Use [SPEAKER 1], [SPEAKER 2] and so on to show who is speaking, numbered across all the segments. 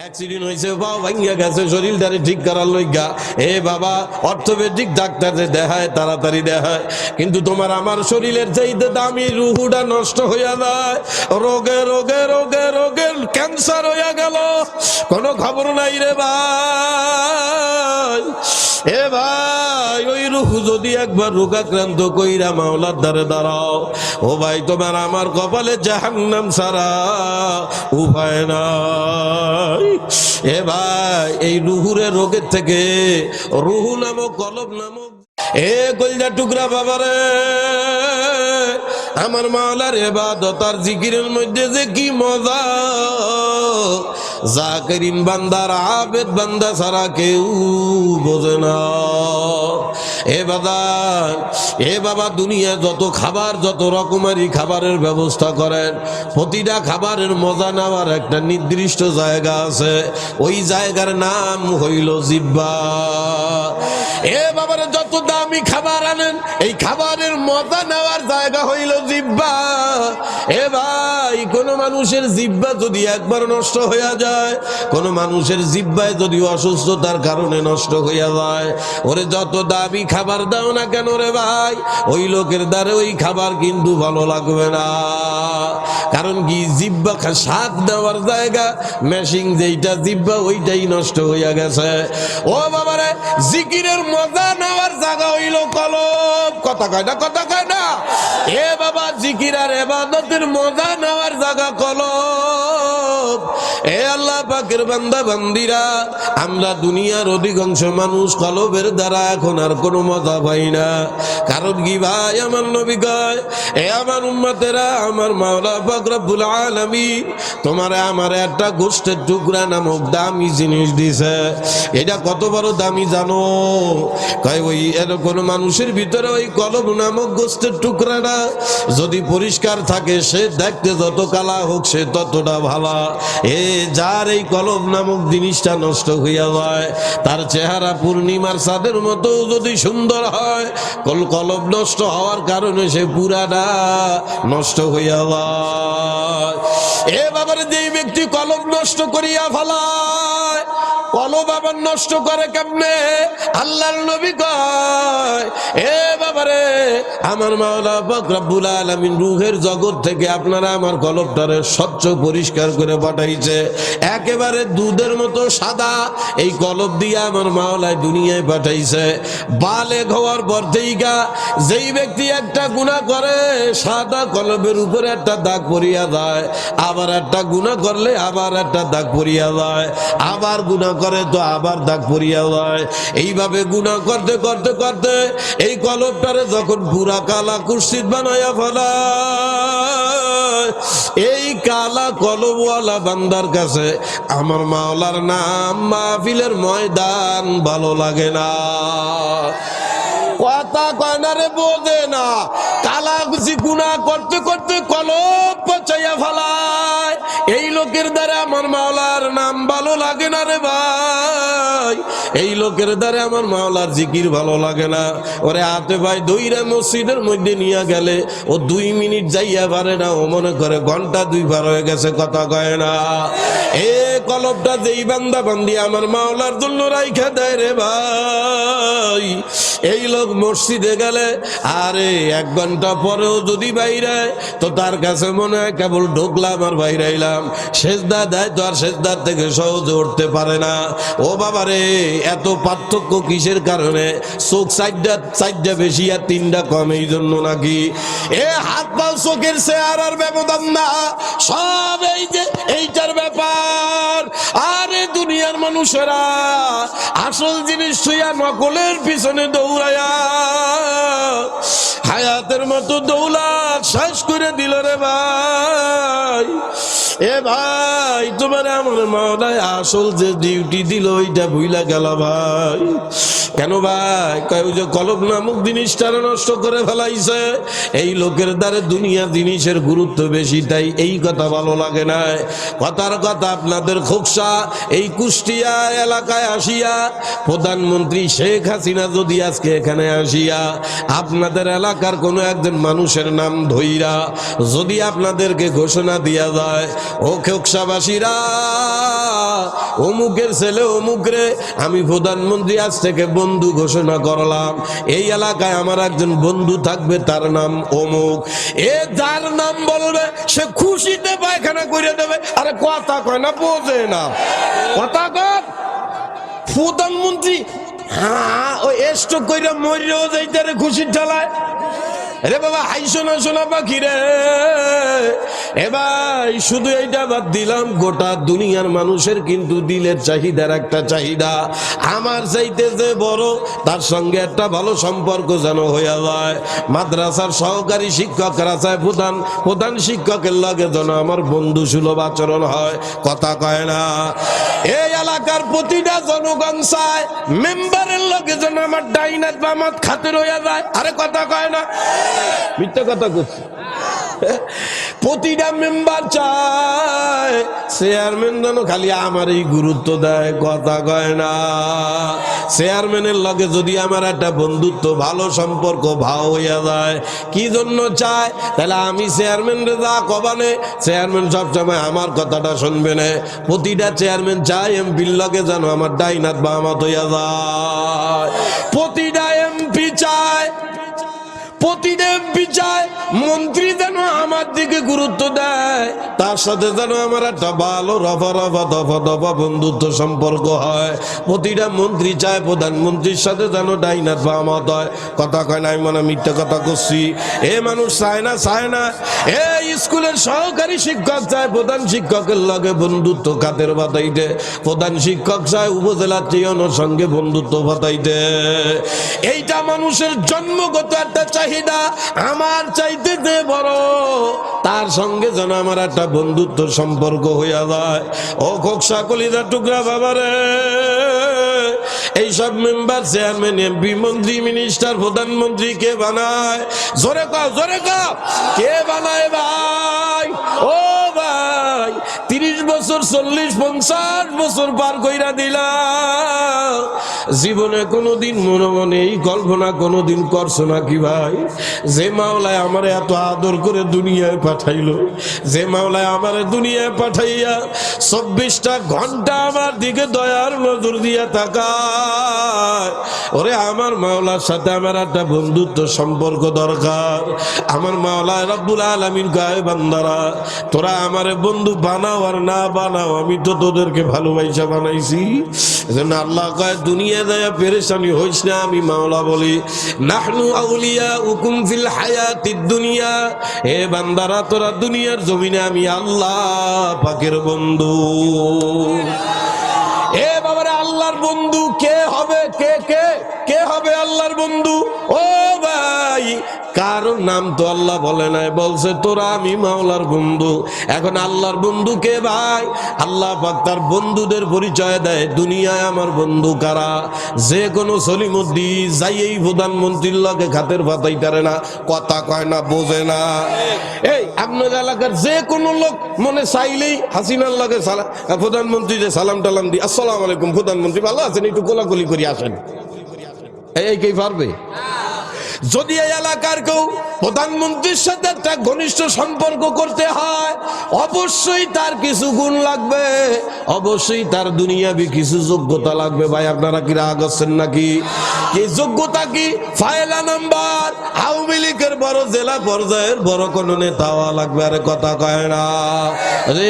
[SPEAKER 1] Accident হয়েছে পাও ভাঙ্গা গেছে, শরীরটারে ঠিক করার লইগা। এ বাবা, অর্থোপেডিক ডাক্তারে দেখায়, তাড়াতাড়ি দেখায়। কিন্তু তোমার আমার শরীরের চাইতে দামি রুহুটা নষ্ট হইয়া যায়। রোগে রোগে রোগে রোগে ক্যান্সার হইয়া গেল। কোনো খবর নাই রে ভাই। এ ভাই, ওই রুহ যদি একবার রোগাক্রান্ত কইরা মাওলার দ্বারে দাঁড়াও, ও ভাই, তোমার আমার কপালে জাহান্নাম সারা উপায় নাই। এ ভাই এই রুহুরের রোগের থেকে রুহু নামক কলব নামক এ কলজা টুকরা বাবারে আমার মাওলার এবাদত আর জিকিরের মধ্যে যে কি মজা? জাকিরিন বান্দার আবেদ বান্দা ছাড়া কেউ বোঝে না। এ বাদান এ বাবা দুনিয়া যত খাবার, যত রকমারি খাবারের ব্যবস্থা করেন, প্রতিটা খাবারের মজা নেওয়ার একটা নির্দিষ্ট জায়গা আছে। ওই জায়গার নাম হইল জিব্বা। এ বাবার, যত দামি খাবার আনেন, এই খাবারের মজা নেওয়ার জায়গা হইল জিব্বা এ ভাই, কোন মানুষের জিব্বা যদি একবার নষ্ট হইয়া যায়, কোন মানুষের জিব্বায় যদি অসুস্থতার কারণে নষ্ট হইয়া যায়, ওরে যত দামি খাবার দাও না কেন রে ভাই, ওই লোকের দ্বারে ওই খাবার কিন্তু ভালো লাগবে না। কারণ কি জিব্বা স্বাদ দেওয়ার জায়গা মেশিন যেইটা জিব্বা ওইটাই নষ্ট হইয়া গেছে। ও বাবারে, জিকিরের মজা নেওয়ার জায়গা হইল কলম কথা কয় না, কথা কয় না। এ বাবা, জিকির আর এবাদতের মজা নেওয়ার জায়গা কলম এ আল্লাহ পাকের বান্দা বান্দিরা, আমরা দুনিয়ার অধিকাংশ মানুষ কলবের দ্বারা এখন আর কোনো মজা পাই না। কারণ কি ভাই, আমার নবী কয়, এ আমার উম্মতেরা, আমার মাওলা আলামিন, তোমার আমার একটা গোষ্ঠের টুকরা নামক দামি জিনিস দিছে। এটা কত বড় দামি জানো? কয়, ওই এর কোনো মানুষের ভিতরে ওই কলম নামক গোষ্ঠের টুকরাটা যদি পরিষ্কার থাকে সে দেখতে যত কালা হোক, সে ততটা ভালা। এ যার এই কলম নামক জিনিসটা নষ্ট হইয়া যায়, তার চেহারা পূর্ণিমার চাঁদের মতো যদি সুন্দর হয়, কল কলম নষ্ট হওয়ার কারণে সে পুরাটা নষ্ট হইয়া যায়। এ বাবার, যেই ব্যক্তি কলম নষ্ট করিয়া ফেলায় কলম আবার নষ্ট করে কেমনে? আল্লাহর নবী কয়, এ বাবারে, আমার মাওলা পাক রব্বুল আলামিন রূহের জগৎ থেকে আপনারা আমার কলবটারে স্বচ্ছ পরিষ্কার করে পাঠাইছে। একেবারে দুধের মতো সাদা এই কলব দিয়ে আমার মাওলায় দুনিয়ায় পাঠাইছে। বালে হওয়ার পর থেইকা যেই ব্যক্তি একটা গুনাহ করে, সাদা কলবের উপরে একটা দাগ পরিয়া যায়। আবার একটা গুনাহ করলে আবার একটা দাগ পরিয়া যায়। আবার গুনাহ করে তো আবার দাগ পড়িয়া যায়। এইভাবে গুনাহ করতে করতে করতে এই কলবটারে যখন পুরা কালা কুর্সিদ বানাইয়া ফেলা এই কালা কলমওয়ালা বান্দার কাছে আমার মাওলার নাম মাহফিলের ময়দান ভালো লাগে না। কথা কয়নারে বোঝে না। এই লোকের দ্বারে আমার মাওলার জিকির ভালো লাগে না। ওরে আতে ভাই, দইরা মসজিদের মধ্যে নিয়ে গেলে ও দুই মিনিট যাইয়া পারে না। ও মনে করে ঘণ্টা দুই পার হয়ে গেছে, কথা কয় না। এ কলবটা যেই বান্দা বান্দি আমার মাওলার জন্য রাইখা দেয় রে ভাই। এই লোক মসজিদে গেলে, আরে এক ঘণ্টা পরেও যদি বাইরে, তো তার কাছে মনে হয় কেবল ঢুকলাম আর বাইরাইলাম সেজদা দেয় তো আর সেজদার থেকে সহজে উঠতে পারে না। ও বাবা রে, এত পার্থক্য কিসের কারণে? চোখ চারটা চারটা বেশি আর তিনটা কম, এই জন্য নাকি? এ হাত পাও চোখের চেয়ার আর ব্যবধান না। সব এই যে, এইটার ব্যাপার। আরে দুনিয়ার মানুষেরা, আসল জিনিস ছুঁয়া নকলের পিছনে দৌড়ায়া। হায়াতের মতো দৌলা শেষ করে দিল রে ভাই। এ ভাই, তোমার আমার মাওলায় আসল যে ডিউটি দিল ওইটা ভুইলা গেল ভাই। কেন ভাই? কয় যে কলব নামক জিনিসটা নষ্ট করে ফেলাইছে। এই লোকের দ্বারে দুনিয়া জিনিসের গুরুত্ব বেশি, তাই এই কথা ভালো লাগে না কথার কথা আপনাদের খোকসা, এই কুষ্টিয়া এলাকায় আসিয়া, প্রধানমন্ত্রী শেখ হাসিনা যদি আজকে এখানে আসিয়া, আপনাদের এলাকার কোনো একজন মানুষের নাম ধইরা যদি আপনাদেরকে ঘোষণা দিয়া যায় ও খোকসাবাসীরা অমুকের ছেলে অমুক রে আমি প্রধানমন্ত্রী আজ থেকে বন্ধু ঘোষণা করলাম। এই এলাকায় আমার একজন বন্ধু থাকবে, তার নাম অমুক। এ যার নাম বলবে, সে খুশিতে পায়খানা করে দেবে। আরে কথা কয় না, বোঝে না। কথা কয়, প্রধানমন্ত্রী হ্যাঁ ওই স্ট্রোক কইরা মরিও যাইতে খুশির ঠেলায়। রে বাবা হাই শোনা শোনা পাখি রে এবার শুধু এইটা বাদ দিলাম, গোটা দুনিয়ার মানুষের কিন্তু দিলের চাহিদার একটা চাহিদা। আমার চাইতে যে বড়, তার সঙ্গে একটা ভালো সম্পর্ক যেন হইয়া যায়। মাদ্রাসার সহকারী শিক্ষকরা চায় প্রধান প্রধান শিক্ষকের লগে যেন আমার বন্ধু সুলভ আচরণ হয়, কথা কয় না। এই এলাকার প্রতিটা জনগণ চায়, মেম্বারের লগে যেন আমার ডাইনাত বা আমার খাতে রইয়া যায়। আরে কথা কয় না। মিথ্যা কথা করছি প্রতিটা মেম্বার চায় চেয়ারম্যান যেন খালি আমার এই গুরুত্ব দেয়, কথা কয় না। চেয়ারম্যানের লগে যদি আমার একটা বন্ধুত্ব, ভালো সম্পর্ক, ভাও হইয়া যায়, কি জন্য চায়? তাহলে আমি চেয়ারম্যান রে যা কবানে চেয়ারম্যান সবসময় আমার কথাটা শুনবে না। প্রতিটা চেয়ারম্যান চায় এমপির লগে যেন আমার ডাইনাত বা আমার হইয়া যায়। প্রতিটা এমপি চায় প্রতিটা বিচার মন্ত্রী যেন আমার দিকে গুরুত্ব দেয়। তার সাথে যেন আমার একটা ভালো রফা রফা দফা দফা বন্ধুত্ব সম্পর্ক হয়। প্রতিটা মন্ত্রী চায়, প্রধানমন্ত্রীর সাথে যেন ডাইনার বামত হয়। কথা কয় না, আমি মনে মিথ্যা কথা করছি। এ মানুষ চায় না চায় না। এই স্কুলের সহকারী শিক্ষক চায়, প্রধান শিক্ষকের লগে বন্ধুত্ব খাতের বাতাইতে? প্রধান শিক্ষক চায়, উপজেলা টিয়নের সঙ্গে বন্ধুত্ব বাতাইতে। এইটা মানুষের জন্মগত একটা চাহিদা। আমার চাইতে যে বড়, তার সঙ্গে যেন আমার একটা বন্ধুত্ব সম্পর্ক হইয়া যায়। ও খোকসা কলিদা টুকরা বাবারে, এইসব মেম্বার চেয়ারম্যান, এমপি, মন্ত্রী, মিনিস্টার, প্রধানমন্ত্রী কে বানায়? জোরে কাও, জোরে কে বানায় ভাই? ও ভাই বছর চল্লিশ, পঞ্চাশ বছর পার কইরা দিলাম জীবনে কোনোদিন মনে মনে এই কল্পনা, কোনোদিন করছ নাকি ভাই? যে মাওলায় আমারে এত আদর করে দুনিয়ায় পাঠাইলো, যে মাওলায় আমারে দুনিয়ায় পাঠাইয়া চব্বিশটা ঘণ্টা আমার দিকে দয়ার নজর দিয়া তাকায়। ওরে, আমার মাওলার সাথে আমার একটা বন্ধুত্ব সম্পর্ক দরকার। আমার মাওলা রব্বুল আলমিন গায়ে বান্দারা, তোরা আমার বন্ধু বানাও আর না বানাও আমি তো তোদেরকে ভালোবাসা বানাইছি। এজন্য আল্লাহ কয় দুনিয়া দেয়া পেরেশানি হইস না আমি মাওলা বলি। নাহনু আউলিয়া উকুম ফিল হায়াতিদ দুনিয়া হে বান্দারা তোরা দুনিয়ার জমিনে আমি আল্লাহ পাকের বন্ধু। এ বাবারে আল্লাহর বন্ধু কে হবে? কে কে? কে হবে আল্লাহর বন্ধু? ও ভাই কারও নাম তো আল্লাহ বলে নাই, বলছে তোরা আমি মাওলার বন্ধু। এখন আল্লাহর বন্ধু কে ভাই? আল্লাহ পাক তার বন্ধুদের পরিচয় দেয়, দুনিয়ায় আমার বন্ধু কারা? যে কোনো সলিমুদ্দি যাই এই প্রধানমন্ত্রীর লগে খাতের পাতাই পারে না, কথা কয় না, বোঝে না। এই, আপনার এলাকার যে কোনো লোক মনে চাইলেই হাসিনার লগে সালাম প্রধানমন্ত্রী যে সালাম টালাম দি আসসালাম আলাইকুম, প্রধানমন্ত্রী। ভালো আছেন একটু গোলাগুলি করে আসেন। এই কে পারবে? যদি এই এলাকার কেউ প্রধানমন্ত্রীর সাথে একটা ঘনিষ্ঠ সম্পর্ক করতে হয়। অবশ্যই তার কিছু গুণ লাগবে। অবশ্যই তার দুনিয়াবি কিছু যোগ্যতা লাগবে। ভাই, আপনারা কি রাগ আছেন নাকি? কি যোগ্যতা কি? ফায়লা নাম্বার। আওয়ামী লীগের বড় জেলা পর্যায়ের বড় কোন নেতা লাগবে। আরে কথা কয় না।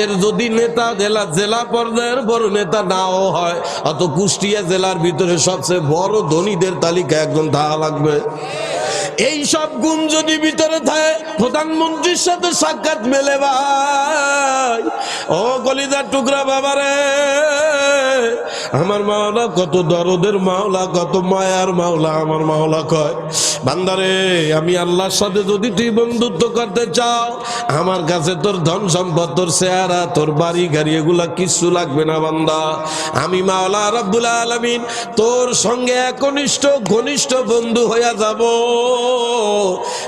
[SPEAKER 1] এর যদি নেতা জেলা জেলা পর্যায়ের বড় নেতা নাও হয়, অত কুষ্টিয়া জেলার ভিতরে সবচেয়ে বড় ধনীদের তালিকা একজন থাকা লাগবে। এই সব গুণ যদি ভিতরে থাকে, প্রধানমন্ত্রীর সাথে সাক্ষাৎ মেলে ভাই। ও কলিদার টুকরা বাবারে। আমার মাওলা কত দরদের মাওলা, কত মায়ার মাওলা আমার মাওলা কয়। বান্দারে, আমি আল্লাহর সাথে যদি তুই বন্ধুত্ব করতে চাও, আমার কাছে তোর ধন সম্পদ, তোর চেহারা, তোর বাড়ি গাড়ি, এগুলা কিচ্ছু লাগবে না বান্দা। আমি মাওলা রব্বুল আলমিন তোর সঙ্গে একনিষ্ঠ, ঘনিষ্ঠ বন্ধু হইয়া যাব।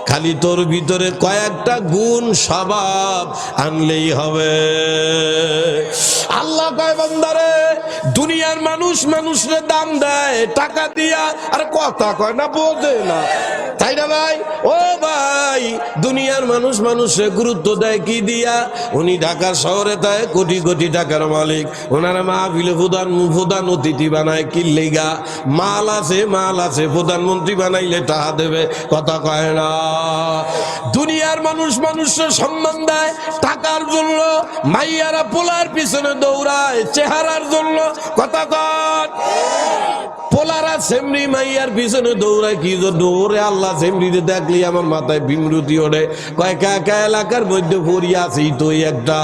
[SPEAKER 1] খালি তোর ভিতরে কয়েকটা গুণ স্বভাব আনলেই হবে। আল্লাহ কয় বান্দারে দুনিয়ার মানুষ মানুষ মানুষের দাম দেয়, টাকা দিয়া, আর কথা কয় না, বোঝে না। তাই না ভাই? ও ভাই, দুনিয়ার মানুষ মানুষে গুরুত্ব দেয় কি দিয়া? উনি ঢাকার শহরে তাই কোটি কোটি টাকার মালিক। ওনারা মাহফিলে প্রধান প্রধান অতিথি বানায় কিল্লেগা মাল আছে মাল আছে, প্রধানমন্ত্রী বানাইলে টাকা দেবে, কথা কয় না। দুনিয়ার মানুষ মানুষের সম্মান দেয়, টাকার জন্য, মাইয়ারা পোলার পিছনে দৌড়ায়, চেহারার জন্য কথা কয় পোলারা সেমরি মাইয়ার পিছনে দৌড়ায়, কি জন্য ওরে আল্লাহ সেমরিতে দেখলি আমার মাথায় বিমরুতি ওরে কয় কাকা এলাকার মধ্যে পড়ি আছি তো একটা।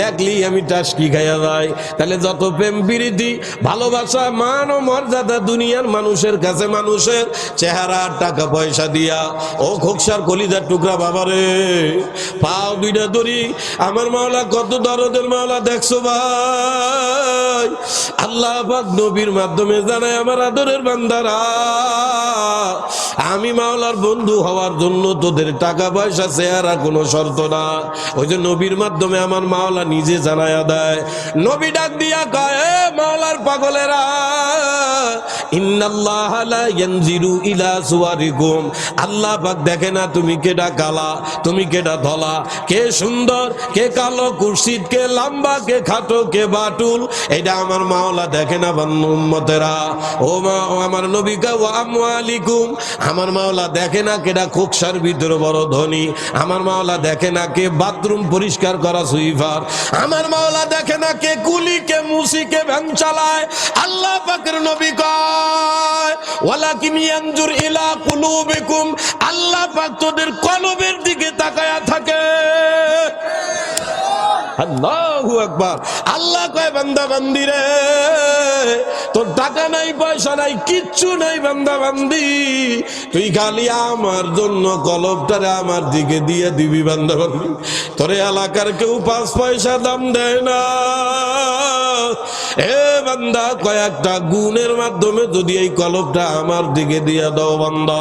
[SPEAKER 1] দেখলি আমি টাসকি খাইয়া যাই। তাহলে যত প্রেম প্রীতি, ভালোবাসা, মান ও মর্যাদা দুনিয়ার মানুষের কাছে মানুষের চেহারা আর টাকা পয়সা দিয়া। ও খোকসার কলিজার টুকরা বাবারে, পাও দুইটা দড়ি। আমার মাওলা কত দরদের মাওলা দেখছ ভাই। আল্লাহ নবীর মাধ্যমে জানায় আমার আদরের বান্দারা, আমি মাওলার বন্ধু হওয়ার জন্য তোদের টাকা পয়সা চেহারা কোনো শর্ত না। ওই যে নবীর মাধ্যমে আমার মাওলা নিজে জানায়া দেয়, নবী ডাক দিয়া কয় মাওলার পাগলেরা দেখে না তুমি কেডা কালা, তুমি কেডা ধলা, কে সুন্দর, কে কালো কুর্সিদ কে লম্বা, কে খাটো, কে বাটুল। এটা আমার মাওলা দেখে না বান্নু উম্মতেরা। ও আমার নবিকা ও আমার মাওলা দেখে না কেডা কোকসার ভিতরে বড় ধনী। আমার মাওলা দেখে না কে বাথরুম পরিষ্কার করা সুইফার। আমার মাওলা দেখে না কে কুলি কে মুসি কে ভ্যান চালায়। আল্লাহ পাকের নবী আল্লাহ পাক তোদের কলবের দিকে তাকায়া থাকে। আল্লাহু কয়, বান্দা, বান্দি রে, তোর টাকা নাই, পয়সা নাই, কিচ্ছু নাই, বান্দা, বান্দি। তুই খালি আমার জন্য কলবটারে আমার দিকে দিয়ে দিবি, বান্দা, বান্দি। তোরে এলাকার কেউ পাঁচ পয়সা দাম দেয় না। এ বান্দা, কয়েকটা গুণের মাধ্যমে যদি এই কলবটা আমার দিকে দিয়ে দাও বান্দা।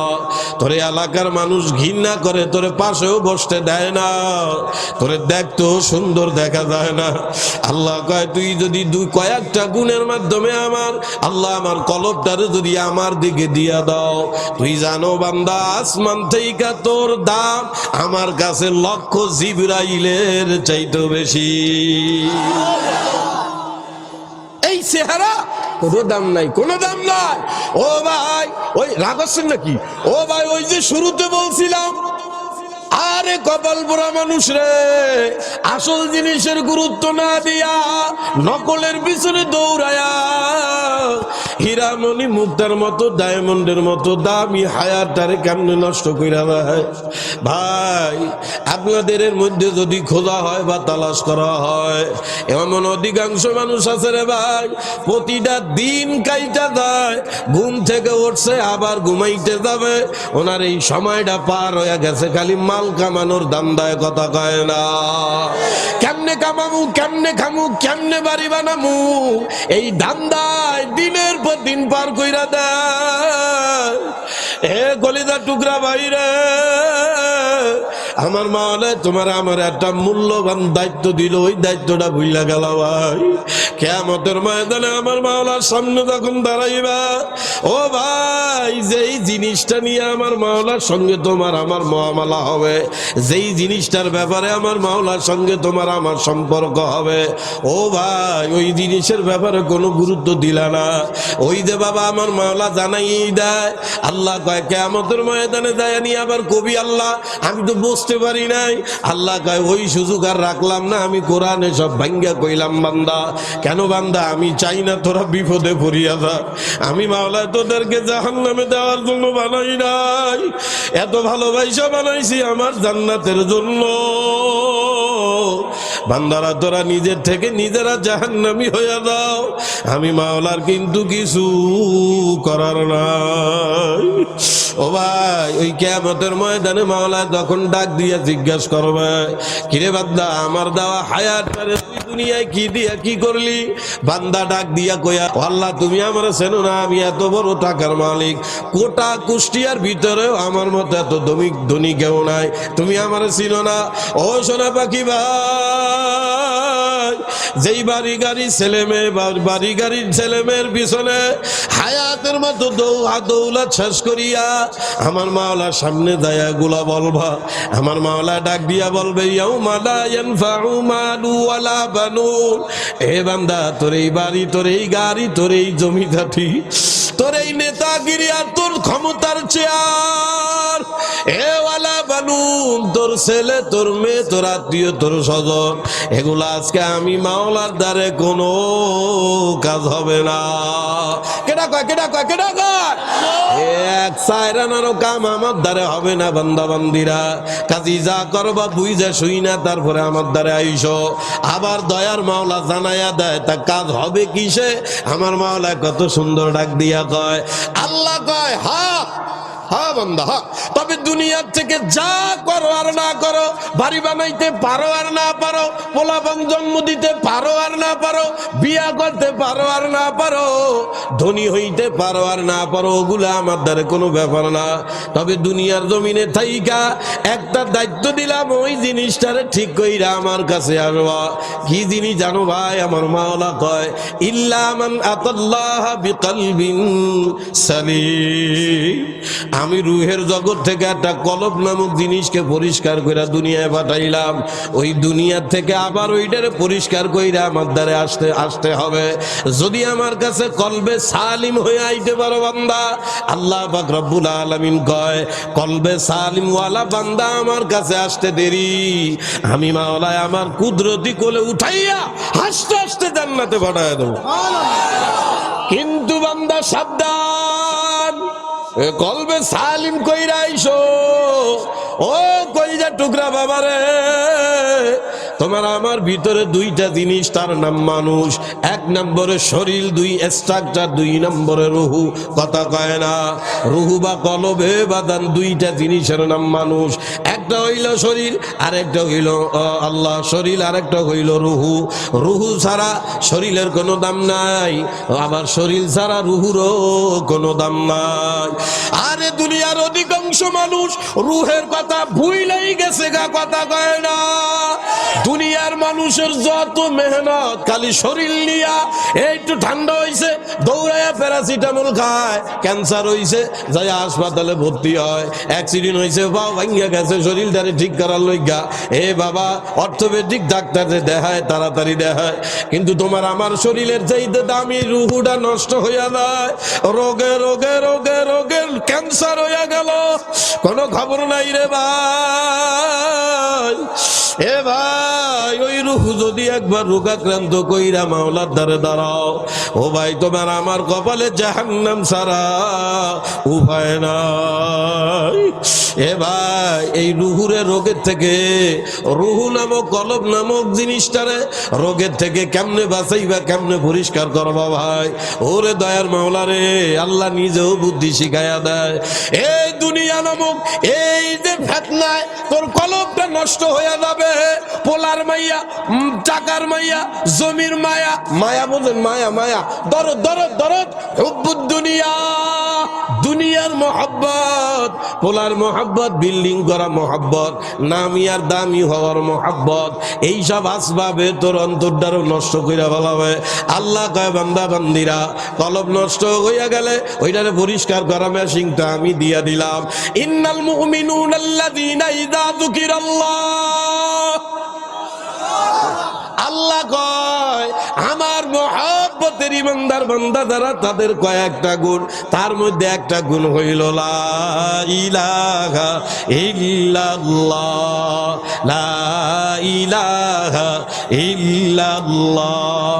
[SPEAKER 1] তোরে এলাকার মানুষ ঘৃণা করে, তোরে পাশেও বসতে দেয় না। তোরে দেখতো সুন্দর দেখা যায় না। আল্লাহ কয়, তুই যদি দুই কয়েকটা গুণের মাধ্যমে আমার, আল্লাহ আমার কলবটারে যদি আমার দিকে দিয়ে দাও। তুই জানো বান্দা, আসমান থেকে তোর দাম, আমার কাছে লক্ষ জিবরাইলের চাইতে বেশি। চেহারা কোনো দাম নাই, কোনো দাম নাই। ও ভাই, ওই রাগাচ্ছেন নাকি? ও ভাই, ওই যে শুরুতে বলছিলাম, আরে কপাল পোড়া মানুষ রে, আসল জিনিসের গুরুত্ব না দিয়া নকলের পিছনে দৌড়ায়া। হীরামণি মুক্তার মতো, ডায়মন্ডের মতো, দামি হায়ারটারে কেমনে নষ্ট কইরা ভাই ভাই, আপনাদের মধ্যে যদি খোঁজা হয় বা তালাশ করা হয়, এমন অধিকাংশ মানুষ আছে রে ভাই, প্রতিটা দিন কাইটা যায়, ঘুম থেকে উঠছে, আবার ঘুমাইতে যাবে। ওনার এই সময়টা পার হয়ে গেছে, খালি মাল কামানোর দান্দায় কথা কয় না। কেমনে কামামু, কেমনে খামু, কেমনে বাড়ি বানামু? এই ধান্দায় দিনের পর দিন পার কইরা দেয়। এ গলিদা টুকরা বাইরে আমার মা বলে তোমার আমার একটা মূল্যবান দায়িত্ব দিল, ওই দায়িত্বটা ভুইলা গেল ভাই। কেমতের ময়দানে আমার মাওলার সামনে যখন দাঁড়াইবা, ও ভাই, যেই জিনিসটা নিয়ে আমার মাওলার সঙ্গে তোমার আমার মহামালা হবে, যেই জিনিসটার ব্যাপারে আমার মাওলার সঙ্গে তোমার আমার সম্পর্ক হবে, ও ভাই, ওই জিনিসের ব্যাপারে কোনো গুরুত্ব দিলা না। ওই যে বাবা আমার মাওলা জানাই দেয়, আল্লাহ কয় কেমতের ময়দানে যায় নিয়ে আবার কবি আল্লাহ, আমি তো বুঝতে পারি নাই। আল্লাহ কয়, ওই সুযোগ আর রাখলাম না, আমি কোরআনে সব ভাঙ্গা কইলাম বান্দা। কেন বান্দা, আমি চাই না তোরা বিপদে পড়িয়া যা আমি মাওলায় তোদেরকে জাহান নামে দেওয়ার জন্য বানাই নাই। এত ভালোবাসা বানাইছি আমার জান্নাতের জন্য। বান্দারা, তোরা নিজের থেকে নিজেরা জাহান্নামি হইয়া দাও আমি মাওলার কিন্তু কিছু করার নাই। ও ভাই, ওই কেমতের ময়দানে মাওলা তখন ডাক দিয়া জিজ্ঞাসা করবে, কিরে বান্দা, আমার দেওয়া হায়াত দুনিয়ায় কি দিয়া কি করলি? বান্দা ডাক দিয়া কয়া, "ও আল্লাহ, তুমি আমার চেনো না, আমি এত বড় টাকার মালিক। কোটা কুষ্টিয়ার ভিতরেও আমার মতো এত ধনী কেউ নাই। তুমি আমার চিনো না। ও সোনা পাখি ভাই যেই বাড়ি গাড়ি ছেলে বাড়ি গাড়ির ছেলে পিছনে হায়াতের মতো দৌহা দৌলা শেষ করিয়া আমার মাওলার সামনে দায়া গুলা বলবা। আমার মাওলা ডাক দিয়া বলবে, ইয়াউমা লা ইয়ানফাউ মালু বানুন। এ বান্দা, তোর এই বাড়ি, তোর এই গাড়ি, তোর এই জমিদাটি তোর এই নেতাগিরি আর তোর ক্ষমতার চেয়ার। এ ওয়ালা বানুন তোর ছেলে, তোর মেয়ে, তোর আত্মীয়, তোর স্বজন, এগুলো আজকে আমি মাওলার দ্বারে কোনো কাজ হবে না। কেডা কয় কেডা কয় কেডা কয়? এক কাম আমার দ্বারে হবে না বান্দা বান্দিরা কাজী যা করবা বুঝা শুই না, তারপরে আমার দ্বারে আইসো। আবার দয়ার মাওলা জানাইয়া দেয়, তা কাজ হবে কিসে? আমার মাওলা কত সুন্দর ডাক দিয়া কয় আল্লাহ কয় হা হ্যাঁ হ্যাঁ। তবে দুনিয়ার থেকে যা করো আর না করো, বাড়ি বানাইতে পারো আর না পারো, পোলাপান জন্ম দিতে পারো আর না পারো, বিয়া করতে পারো আর না পারো, ধনী হইতে পারো আর না পারো, ওগুলা আমার দ্বারা কোনো ব্যাপার না। তবে দুনিয়ার জমিনে থাইকা একটা দায়িত্ব দিলাম, ওই জিনিসটারে ঠিক কইরা আমার কাছে আসবা। কি জিনিস জানো ভাই, আমার মাওলা কয় ইল্লামান আতাল্লাহ বিকলবিন সালিম। আমি রুহের জগৎ থেকে একটা কলব নামক জিনিসকে পরিষ্কার করে দুনিয়ায় পাঠাইলাম। ওই দুনিয়ার থেকে আবার ওইটারে পরিষ্কার কইরা আমার দ্বারে আসতে আসতে হবে। যদি আমার কাছে কলবে সালিম হয়ে আইতে পারো বান্দা আল্লাহ পাক রব্বুল আলামিন কয় কলবে সালিম ওয়ালা বান্দা আমার কাছে আসতে দেরি। আমি মাওলায় আমার কুদরতি কোলে উঠাইয়া হাসতে হাসতে জান্নাতে পাঠায় দেবো। কিন্তু বান্দা সাবধান। কলবে সালিম কইরা ও কইজা টুকরা বাবারে, তোমার আমার ভিতরে দুইটা জিনিস, তার নাম মানুষ। এক নম্বরে শরীর, দুই স্ট্রাকচার দুই নম্বরে রুহু। কথা কয় না, রুহু বা কলবে বাদান দুইটা জিনিসের নাম মানুষ। একটা হইল শরীর, আরেকটা হইল আল্লাহ শরীর, আরেকটা হইল রুহু। রুহু ছাড়া শরীরের কোনো দাম নাই, আবার শরীর ছাড়া রুহুরও কোনো দাম নাই। আরে দুনিয়ার অধিকাংশ মানুষ রুহের কথা ভুইলেই গেছে গা, কথা কয় না। দুনিয়ার মানুষের যত মেহনত, খালি শরীর নিয়া একটু ঠান্ডা হইছে, দৌড়াইয়া প্যারাসিটামল খায়, ক্যান্সার হইছে যাই হাসপাতালে ভর্তি হয়, অ্যাক্সিডেন্ট হয়েছে বা ভাঙ্গা গেছে শরীরটারে ঠিক করার লইগা। বাবা ডাক্তারে দেখায়, তাড়াতাড়ি দেখায়। কিন্তু তোমার আমার শরীরের চাইতে দামি রুহুটা নষ্ট হইয়া যায়। রোগে রোগে রোগে রোগে ক্যান্সার হইয়া গেল। খবর নাই রে ভাই। এ ভাই, ওই রুহু যদি একবার রোগাক্রান্ত কইরা মাওলার দ্বারে দাঁড়াও, ও ভাই, তোমার আমার কপালে জাহান্নাম সারা উপায় নাই। এ ভাই, এই রুহুরে রোগের থেকে, রুহু নামক, কলব নামক জিনিসটারে রোগের থেকে কেমনে বাঁচাইবা, কেমনে পরিষ্কার করবা ভাই? ওরে দয়ার মাওলা রে আল্লাহ নিজেও বুদ্ধি শিখাইয়া দেয়। এই দুনিয়া নামক, এই যে ফেতনায় তোর কলবটা নষ্ট হয়ে যাবে, পোলার মাইয়া টাকার মাইয়া, জমির মায়া মায়া বলেন মায়া মায়া, দরদ দরদ দরদ দুনিয়া। দুনিয়ার মোহাব্বত, পোলার মোহাব্বত, বিল্ডিং করা মোহাব্বত, নামি আর দামি হওয়ার মোহাব্বত, এইসব আসবাবে তোর অন্তরটারও নষ্ট কইরা ফেলাবে আল্লাহ কয়, বান্দা, বান্দিরা, কলব নষ্ট হইয়া গেলে ওইটারে পরিষ্কার করা মেশিনটা আমি দিয়া দিলাম। ইন্নাল মুমিনুন ইযা যুকিরাল্লাহ। আল্লাহ কয়, আমার মহাব্বতের ইমানদার বান্দা যারা, তাদের কয়েকটা গুণ। তার মধ্যে একটা গুণ হইল লা ইলাহা ইল্লাল্লাহ।